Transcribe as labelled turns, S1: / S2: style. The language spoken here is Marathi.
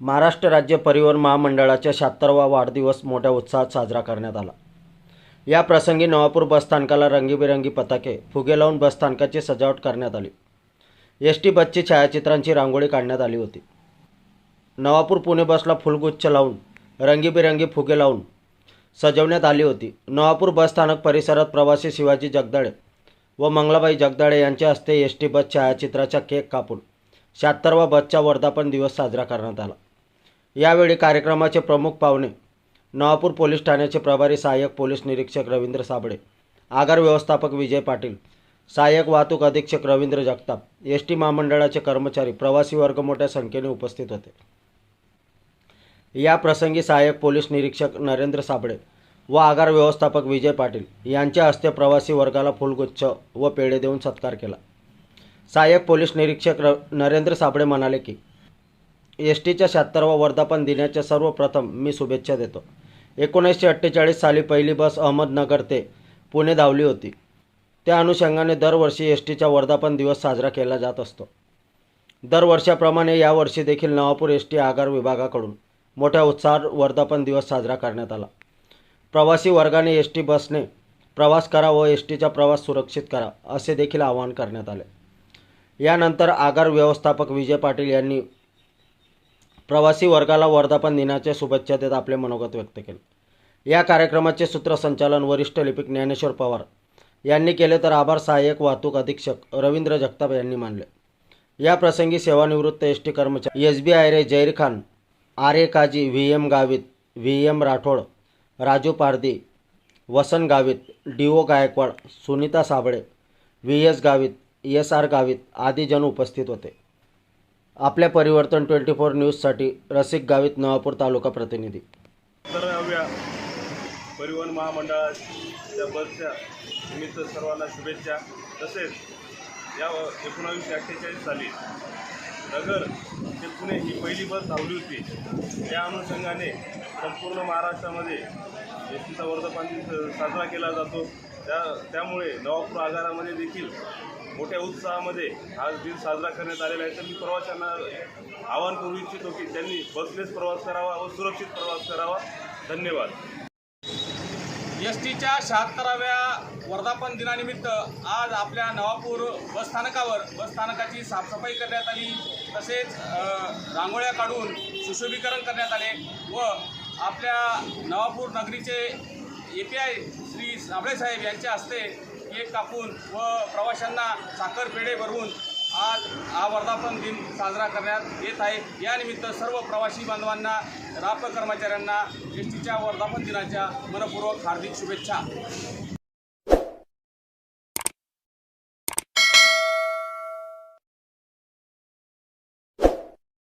S1: महाराष्ट्र राज्य परिवहन महामंडळाच्या शहात्तरवा वाढदिवस मोठ्या उत्साहात साजरा करण्यात आला. या प्रसंगी नवापूर बसस्थानकाला रंगीबेरंगी पताके फुगे लावून बसस्थानकाची सजावट करण्यात आली. एस टी बसची छायाचित्रांची रांगोळी काढण्यात आली होती. नवापूर पुणे बसला फुलगुच्छ लावून रंगीबेरंगी फुगे लावून सजवण्यात आली होती. नवापूर बसस्थानक परिसरात प्रवासी शिवाजी जगदाळे व मंगलाबाई जगदाळे यांच्या हस्ते एस टी बस छायाचित्राचा केक कापून शहात्तरवा बसचा वर्धापन दिवस साजरा करण्यात आला. यावेळी कार्यक्रमाचे प्रमुख पाहुणे नवापूर पोलीस ठाण्याचे प्रभारी सहाय्यक पोलीस निरीक्षक रवींद्र साबळे आगार व्यवस्थापक विजय पाटील सहाय्यक वाहतूक अधीक्षक रवींद्र जगताप एस टी महामंडळाचे कर्मचारी प्रवासी वर्ग मोठ्या संख्येने उपस्थित होते. या प्रसंगी सहाय्यक पोलीस निरीक्षक नरेंद्र साबळे व आगार व्यवस्थापक विजय पाटील यांच्या हस्ते प्रवासी वर्गाला फुलगुच्छ व पेढे देऊन सत्कार केला. सहाय्यक पोलीस निरीक्षक र नरेंद्र साबळे म्हणाले की एस टीच्या शहात्तरावा वर्धापन दिनाच्या सर्वप्रथम मी शुभेच्छा देतो. एकोणीसशे अठ्ठेचाळीस साली पहिली बस अहमदनगर ते पुणे धावली होती. त्या अनुषंगाने दरवर्षी एस टीचा वर्धापन दिवस साजरा केला जात असतो. दरवर्षाप्रमाणे यावर्षी देखील नवापूर एस टी आगार विभागाकडून मोठ्या उत्साहात वर्धापन दिवस साजरा करण्यात आला. प्रवासी वर्गाने एस टी बसने प्रवास करा व एस टीचा प्रवास सुरक्षित करा असे देखील आवाहन करण्यात आले. यानंतर आगार व्यवस्थापक विजय पाटील यांनी प्रवासी वर्गाला वर्धापन दिनाच्या शुभेच्छा देत आपले मनोगत व्यक्त केले. या कार्यक्रमाचे सूत्रसंचालन वरिष्ठ लिपिक ज्ञानेश्वर पवार यांनी केले तर आभार सहाय्यक वाहतूक अधीक्षक रवींद्र जगताप यांनी मानले. या प्रसंगी सेवानिवृत्त एस टी कर्मचारी S B Ayre Jair Khan R A Kazi V M Gavit V M Rathod Raju Pardi Vasan Gavit D O Gaikwad Sunita Sable V S Gavit S R Gavit आदी जण उपस्थित होते. आपल्या परिवर्तन ट्वेंटी फोर न्यूजसाठी रसिक गावित नवापूर तालुका प्रतिनिधी.
S2: सतराव्या परिवहन महामंडळाच्या बसच्या निमित्त सर्वांना शुभेच्छा. तसेच या एकोणावीसशे अठ्ठेचाळीस साली नगर ते पुणे ही पहिली बस धावली होती. त्या अनुषंगाने संपूर्ण महाराष्ट्रामध्ये एस टीचा वर्धापन साजरा केला जातो. त्या त्यामुळे नवापूर आगारामध्ये देखील मोठ्या उत्साहामध्ये आज दिन साजरा करण्यात आलेला आहे. तर मी प्रवाशांना आवाहन करू इच्छितो की त्यांनी बसनेच प्रवास करावा व सुरक्षित प्रवास करावा. धन्यवाद.
S3: एस टीच्या शहात्तराव्या वर्धापन दिनानिमित्त आज आपल्या नवापूर बसस्थानकावर बसस्थानकाची साफसफाई करण्यात आली. तसेच रांगोळ्या काढून सुशोभीकरण करण्यात आले व आपल्या Navapur नगरीचे A P I Shri Sable Saheb यांच्या हस्ते केक कापून व प्रवाशांना साखर पेढे भरवून आज हा वर्धापन दिन साजरा करण्यात येत आहे. यानिमित्त सर्व प्रवासी बांधवांना राप कर्मचाऱ्यांना एस टीच्या वर्धापन दिनाच्या मनपूर्वक हार्दिक शुभेच्छा.